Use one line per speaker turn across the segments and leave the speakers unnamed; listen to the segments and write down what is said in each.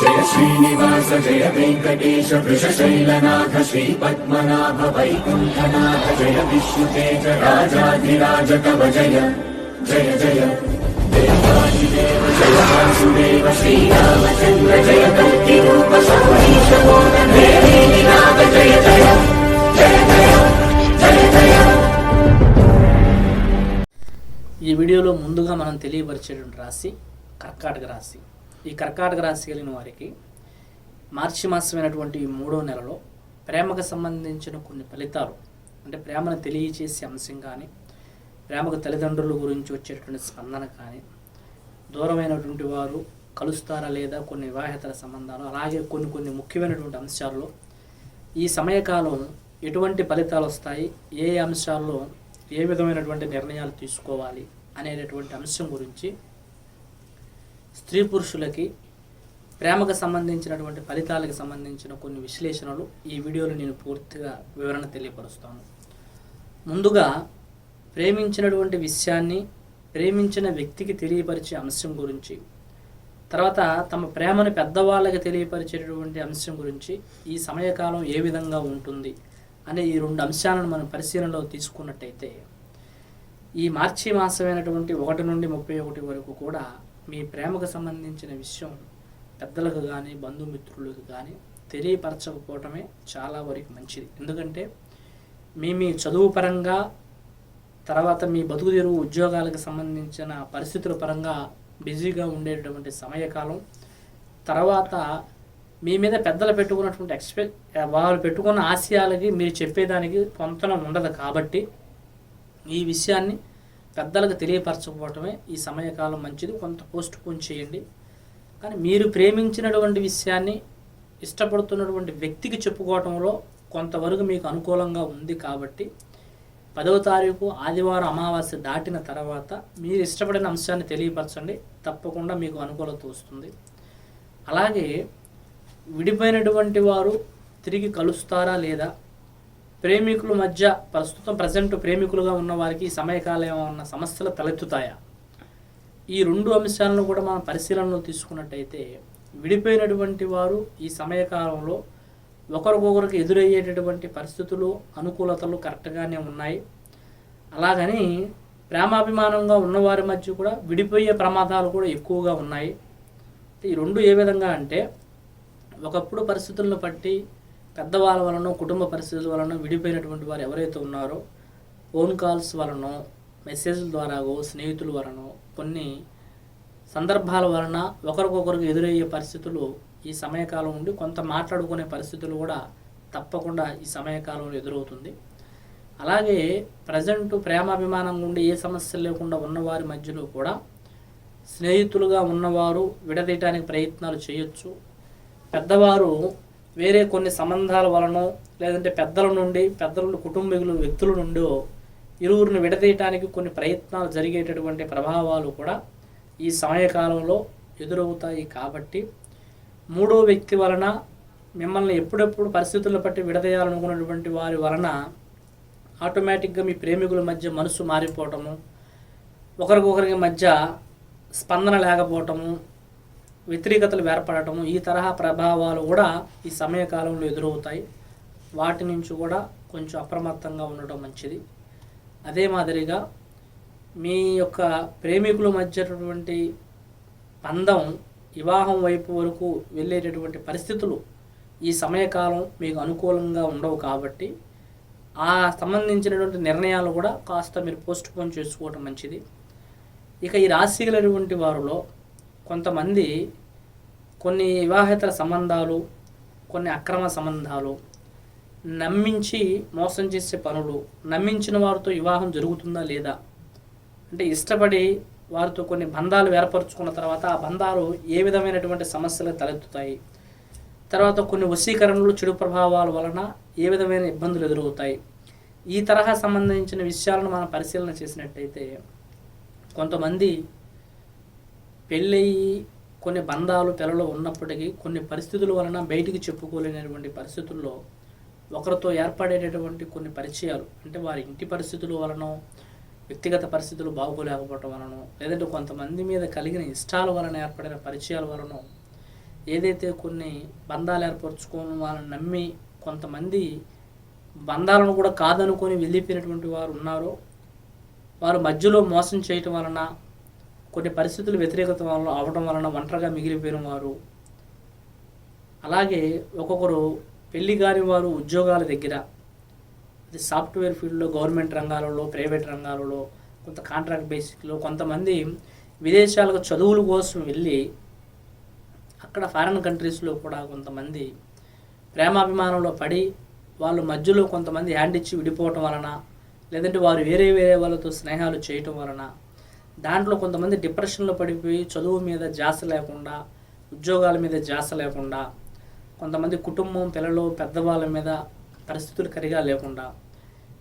జయ శ్రీనివాస జయ వెంకటేశ వృషశైలనాథ శ్రీ పద్మనాభ వైకుంఠనాథ జయ విష్ణుతేజ రాజాధిరాజ కవ జయ జయ జయ. దేవాదిదేవ జయ వాసుదేవ శ్రీరామచంద్ర జయ కల్కి రూప సౌరీశ నాథ జయ జయ జయ జయ జయ జయ.
ఈ వీడియోలో ముందుగా మనం తెలియపరిచేటువంటి రాశి కర్కాటక రాశి. ఈ కర్కాటక రాశి కలిగిన వారికి మార్చి మాసమైనటువంటి మూడో నెలలో ప్రేమకు సంబంధించిన కొన్ని ఫలితాలు అంటే ప్రేమను తెలియచేసే అంశం కానీ ప్రేమకు తల్లిదండ్రుల గురించి వచ్చేటువంటి స్పందన కానీ దూరమైనటువంటి వారు కలుస్తారా లేదా కొన్ని వివాహేతర సంబంధాలు అలాగే కొన్ని కొన్ని ముఖ్యమైనటువంటి అంశాల్లో ఈ సమయకాలం ఎటువంటి ఫలితాలు వస్తాయి ఏ అంశాల్లో ఏ విధమైనటువంటి నిర్ణయాలు తీసుకోవాలి అనేటటువంటి అంశం గురించి స్త్రీ పురుషులకి ప్రేమకు సంబంధించినటువంటి ఫలితాలకు సంబంధించిన కొన్ని విశ్లేషణలు ఈ వీడియోలో నేను పూర్తిగా వివరణ తెలియపరుస్తాను. ముందుగా ప్రేమించినటువంటి విషయాన్ని ప్రేమించిన వ్యక్తికి తెలియపరిచే అంశం గురించి తర్వాత తమ ప్రేమను పెద్దవాళ్ళకి తెలియపరిచేటటువంటి అంశం గురించి ఈ సమయకాలం ఏ విధంగా ఉంటుంది అనే ఈ రెండు అంశాలను మనం పరిశీలనలో తీసుకున్నట్టయితే ఈ మార్చి మాసమైనటువంటి ఒకటి నుండి ముప్పై ఒకటి వరకు కూడా మీ ప్రేమకు సంబంధించిన విషయం పెద్దలకు కానీ బంధుమిత్రులకు కానీ తెలియపరచకపోవటమే చాలా వరకు మంచిది. ఎందుకంటే మీ మీ చదువు పరంగా తర్వాత మీ బతుకు తెరువు ఉద్యోగాలకు సంబంధించిన పరిస్థితుల పరంగా బిజీగా ఉండేటటువంటి సమయకాలం తర్వాత మీ మీద పెద్దలు పెట్టుకున్నటువంటి ఎక్స్పెక్ట్ వాళ్ళు పెట్టుకున్న ఆశయాలకి మీరు చెప్పేదానికి పొంతనం ఉండదు కాబట్టి ఈ విషయాన్ని పెద్దలకు తెలియపరచకపోవటమే ఈ సమయకాలం మంచిది. కొంత పోస్ట్ పోన్ చేయండి. కానీ మీరు ప్రేమించినటువంటి విషయాన్ని ఇష్టపడుతున్నటువంటి వ్యక్తికి చెప్పుకోవటంలో కొంతవరకు మీకు అనుకూలంగా ఉంది కాబట్టి పదవ తారీఖు ఆదివారం అమావాస్య దాటిన తర్వాత మీరు ఇష్టపడిన అంశాన్ని తెలియపరచండి. తప్పకుండా మీకు అనుకూలత వస్తుంది. అలాగే విడిపోయినటువంటి వారు తిరిగి కలుస్తారా లేదా ప్రేమికుల మధ్య ప్రస్తుతం ప్రజెంట్ ప్రేమికులుగా ఉన్న వారికి సమయకాలం ఏమన్నా సమస్యలు తలెత్తుతాయా? ఈ రెండు అంశాలను కూడా మనం పరిశీలనలో తీసుకున్నట్టయితే విడిపోయినటువంటి వారు ఈ సమయకాలంలో ఒకరికొకరికి ఎదురయ్యేటటువంటి పరిస్థితులు అనుకూలతలు కరెక్ట్గానే ఉన్నాయి. అలాగని ప్రేమాభిమానంగా ఉన్నవారి మధ్య కూడా విడిపోయే ప్రమాదాలు కూడా ఎక్కువగా ఉన్నాయి. ఈ రెండు ఏ విధంగా అంటే ఒకప్పుడు పరిస్థితులను బట్టి పెద్దవాళ్ళ వలన కుటుంబ పరిస్థితుల వలన విడిపోయినటువంటి వారు ఎవరైతే ఉన్నారో ఫోన్ కాల్స్ వలన మెసేజ్ల ద్వారాగో స్నేహితుల వలన కొన్ని సందర్భాల వలన ఒకరికొకరికి ఎదురయ్యే పరిస్థితులు ఈ సమయకాలం ఉండి కొంత మాట్లాడుకునే పరిస్థితులు కూడా తప్పకుండా ఈ సమయకాలంలో ఎదురవుతుంది. అలాగే ప్రజెంట్ ప్రేమాభిమానం ఉండి ఏ సమస్యలు లేకుండా ఉన్నవారి మధ్యలో కూడా స్నేహితులుగా ఉన్నవారు విడదీయటానికి ప్రయత్నాలు చేయొచ్చు. పెద్దవారు వేరే కొన్ని సంబంధాల వలనో లేదంటే పెద్దల నుండి పెద్దల కుటుంబీకులు వ్యక్తుల నుండి ఇరువురిని విడదీయటానికి కొన్ని ప్రయత్నాలు జరిగేటటువంటి ప్రభావాలు కూడా ఈ సమయకాలంలో ఎదురవుతాయి కాబట్టి మూడో వ్యక్తి వలన మిమ్మల్ని ఎప్పుడెప్పుడు పరిస్థితులను బట్టి విడదీయాలనుకున్నటువంటి వారి వలన ఆటోమేటిక్గా మీ ప్రేమికుల మధ్య మనసు మారిపోవటము ఒకరికొకరికి మధ్య స్పందన లేకపోవటము వ్యతిరేకతలు ఏర్పడటము ఈ తరహా ప్రభావాలు కూడా ఈ సమయకాలంలో ఎదురవుతాయి. వాటి నుంచి కూడా కొంచెం అప్రమత్తంగా ఉండటం మంచిది. అదే మాదిరిగా మీ యొక్క ప్రేమికుల మధ్యటువంటి పందం వివాహం వైపు వరకు వెళ్ళేటటువంటి పరిస్థితులు ఈ సమయకాలం మీకు అనుకూలంగా ఉండవు కాబట్టి ఆ సంబంధించినటువంటి నిర్ణయాలు కూడా కాస్త మీరు పోస్ట్ పోన్ చేసుకోవటం మంచిది. ఇక ఈ రాశి వారిలో కొంతమంది కొన్ని వివాహేతర సంబంధాలు కొన్ని అక్రమ సంబంధాలు నమ్మించి మోసం చేసే పనులు నమ్మించిన వారితో వివాహం జరుగుతుందా లేదా? అంటే ఇష్టపడి వారితో కొన్ని బంధాలు ఏర్పరచుకున్న తర్వాత ఆ బంధాలు ఏ విధమైనటువంటి సమస్యలు తలెత్తుతాయి? తర్వాత కొన్ని వశీకరణలు చెడు ప్రభావాల వలన ఏ విధమైన ఇబ్బందులు ఎదురవుతాయి? ఈ తరహా సంబంధించిన విషయాలను మనం పరిశీలన చేసినట్టయితే కొంతమంది పెళ్ళయి కొన్ని బంధాలు పిల్లలు ఉన్నప్పటికీ కొన్ని పరిస్థితుల వలన బయటికి చెప్పుకోలేనటువంటి పరిస్థితుల్లో ఒకరితో ఏర్పడేటటువంటి కొన్ని పరిచయాలు అంటే వారి ఇంటి పరిస్థితుల వలన వ్యక్తిగత పరిస్థితులు బాగోలేకపోవటం వలన లేదంటే కొంతమంది మీద కలిగిన ఇష్టాల వలన ఏర్పడిన పరిచయాల వలన ఏదైతే కొన్ని బంధాలు ఏర్పరచుకోని వాళ్ళని నమ్మి కొంతమంది బంధాలను కూడా కాదనుకొని వెళ్ళిపోయినటువంటి వారు ఉన్నారో వారు మధ్యలో మోసం చేయటం వలన కొన్ని పరిస్థితులు వ్యతిరేకత వలన అవడం వలన ఒంటరిగా మిగిలిపోయిన వారు అలాగే ఒక్కొక్కరు పెళ్ళి కాని వారు ఉద్యోగాల దగ్గర. అది సాఫ్ట్వేర్ ఫీల్డ్లో గవర్నమెంట్ రంగాలలో ప్రైవేట్ రంగాలలో కొంత కాంట్రాక్ట్ బేసిక్లో కొంతమంది విదేశాలకు చదువుల కోసం వెళ్ళి అక్కడ ఫారిన్ కంట్రీస్లో కూడా కొంతమంది ప్రేమాభిమానంలో పడి వాళ్ళు మధ్యలో కొంతమంది హ్యాండ్ ఇచ్చి విడిపోవటం వలన లేదంటే వారు వేరే వేరే వాళ్ళతో స్నేహాలు చేయటం వలన దాంట్లో కొంతమంది డిప్రెషన్లో పడిపోయి చదువు మీద జాస లేకుండా ఉద్యోగాల మీద జాస లేకుండా కొంతమంది కుటుంబం పిల్లలు పెద్దవాళ్ళ మీద పరిస్థితులు కరిగా లేకుండా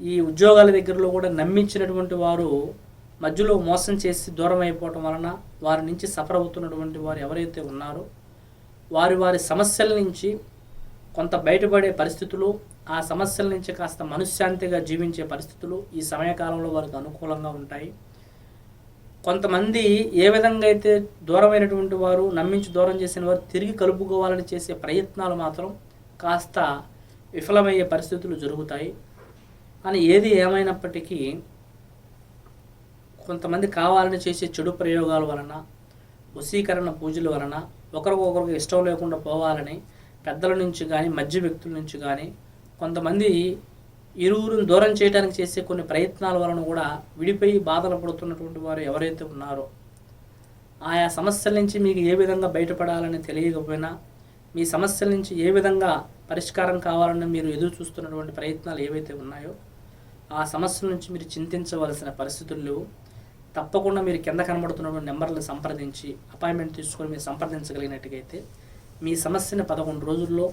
ఈ ఉద్యోగాల దగ్గరలో కూడా నమ్మించినటువంటి వారు మధ్యలో మోసం చేసి దూరం అయిపోవటం వలన వారి నుంచి సఫర్ అవుతున్నటువంటి వారు ఎవరైతే ఉన్నారో వారి వారి సమస్యల నుంచి కొంత బయటపడే పరిస్థితులు ఆ సమస్యల నుంచి కాస్త మనశ్శాంతిగా జీవించే పరిస్థితులు ఈ సమయకాలంలో వారికి అనుకూలంగా ఉంటాయి. కొంతమంది ఏ విధంగా అయితే దూరమైనటువంటి వారు నమ్మించి దూరం చేసిన వారు తిరిగి కలుపుకోవాలని చేసే ప్రయత్నాలు మాత్రం కాస్త విఫలమయ్యే పరిస్థితులు జరుగుతాయి. అని ఏది ఏమైనప్పటికీ కొంతమంది కావాలని చేసే చెడు ప్రయోగాల వలన వశీకరణ పూజల వలన ఒకరికొకరికి ఇష్టం లేకుండా పోవాలని పెద్దల నుంచి కానీ మధ్య వ్యక్తుల నుంచి కానీ కొంతమంది ఇరువురిని దూరం చేయడానికి చేసే కొన్ని ప్రయత్నాల వలన కూడా విడిపోయి బాధలు పడుతున్నటువంటి వారు ఎవరైతే ఉన్నారో ఆయా సమస్యల నుంచి మీకు ఏ విధంగా బయటపడాలని తెలియకపోయినా మీ సమస్యల నుంచి ఏ విధంగా పరిష్కారం కావాలని మీరు ఎదురు చూస్తున్నటువంటి ప్రయత్నాలు ఏవైతే ఉన్నాయో ఆ సమస్యల నుంచి మీరు చింతించవలసిన పరిస్థితులు లేవు. తప్పకుండా మీరు కింద కనబడుతున్నటువంటి నెంబర్లను సంప్రదించి అపాయింట్మెంట్ తీసుకొని మీరు సంప్రదించగలిగినట్టుగైతే మీ సమస్యని పదకొండు రోజుల్లో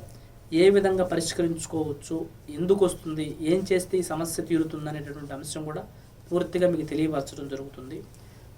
ఏ విధంగా పరిష్కరించుకోవచ్చు ఎందుకు వస్తుంది ఏం చేస్తే ఈ సమస్య తీరుతుంది అనేటటువంటి అంశం కూడా పూర్తిగా మీకు తెలియపరచడం జరుగుతుంది.